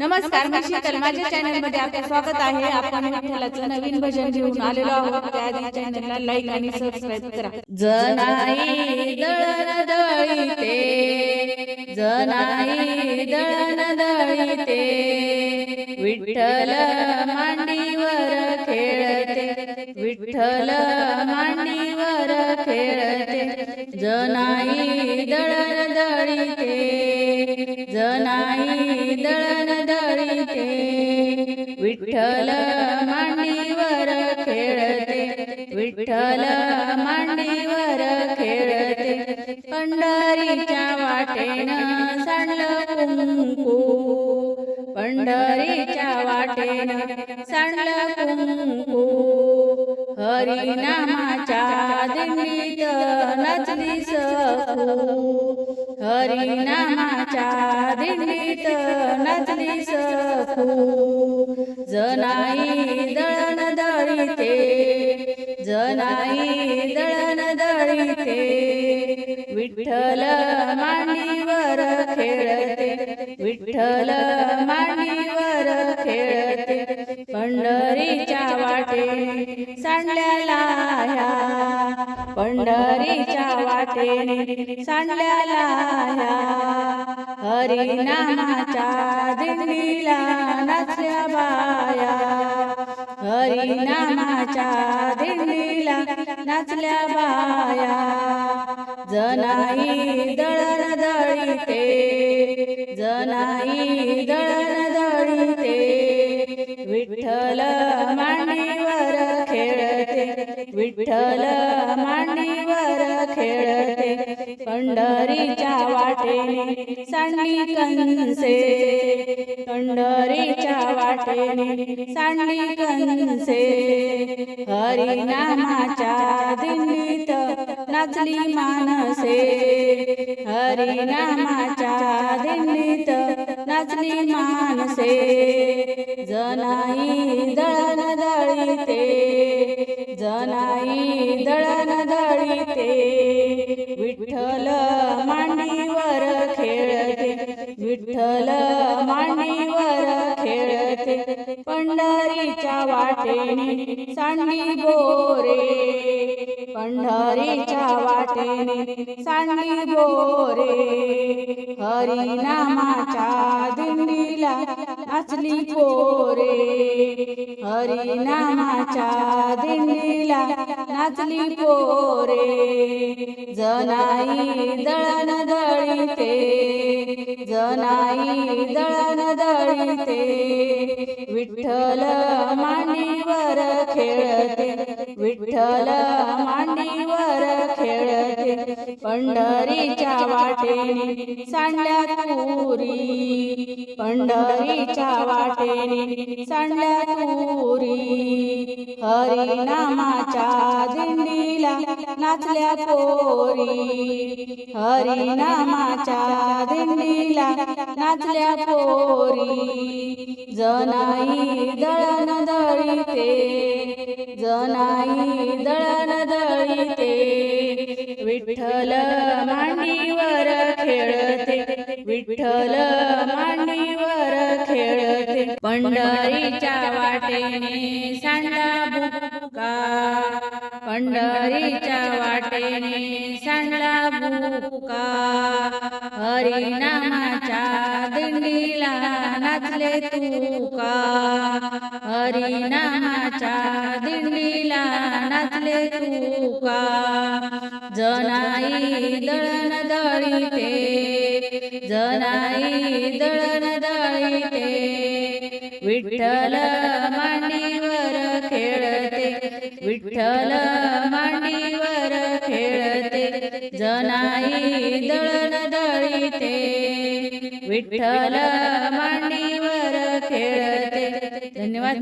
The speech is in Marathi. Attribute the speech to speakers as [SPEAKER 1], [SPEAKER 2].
[SPEAKER 1] नमस्कार माझ्या चॅनलमध्ये आपले स्वागत आहे. आपण विठ्ठलाचं नवीन भजन घेऊन आलेलो आहोत. त्याआधी चॅनलला लाईक आणि सबस्क्राईब करा जनाई दळण दळीते जनाई दळण दळीते विठ्ठल मांडीवर खेळते विठ्ठल मांडीवर खेळते जनाई दळण दळीते जनाई दळण खेळते विठ्ठल मांडीवर खेळते. विठ्ठल मांडीवर खेळते. पंढरीच्या वाटेनं सांडलं कुंकू. पंढरीच्या वाटेनं सांडलं कुंकू. हरिनामाच्या दिंडीत नचली सकू हरिनामाच्या गीत नचली सखू जनाई दळण दळीते जनाई दळण दळीते विठ्ठल मांडीवर खेळते विठ्ठल मांडीवर खेळते पंढरीच्या वाटे सांडल्याला पंढरीच्या वाटेने सांडल्याला हरिनामाच्या दिंडीला नाचल्या बाया. हरिनामाच्या दिंडीला नाचल्या बाया. जनाई दळण दळीते जनाई दळ विठ्ठल मांडीवर खेळते पंढरीच्या वाटेने सांडली कंसे पंढरीच्या वाटेने सांडली कंसे हरिनामाच्या दिंडीत नाचली मानसे. हरिनामाच्या दिंडीत नाचली मानसे. जनाई दळण दळीते नाही दळण दळीते विठ्ठल मांडीवर खेळते विठ्ठल मांडीवर खेळते पंढरीच्या वाटेने सांडली बोरे पंढरीच्या वाटेने सांडली बोरे हरिनामाच्या दिंडीला नाचली पोरे. हरिनामाच्या दिंडीला नाचली पोरे. जनाई दळण दळीते. जनाई दळण दळीते. विठ्ठल मांडीवर खेळते. विठ्ठल मांडीवर पंढरीच्या वाटेने सांडल्या तुरी. पंढरीच्या वाटेने सांडल्या तुरी. हरिनामाच्या दिंडीला नाचल्या पोरी. हरिनामाच्या दिंडीला नाचल्या पोरी. जनाई दळण दळीते. जनाई दळण दळीते. विठ्ठल मांडीवर खेळते. विठ्ठल मांडीवर खेळते. पंढरीच्या वाटेने सांडला बुका. पंढरीच्या वाटेने सांडला बुका. हरिनामाच्या दिंडीला नाचले तुका. हरिनामाच्या दिंडीला नाचले तुका. जनाई दळण दळीते जनाई दळण दळीते विठ्ठल मांडीवर खेळते विठ्ठल मांडीवर खेळते जनाई दळण दळीते विठ्ठल मांडीवर खेळते. धन्यवाद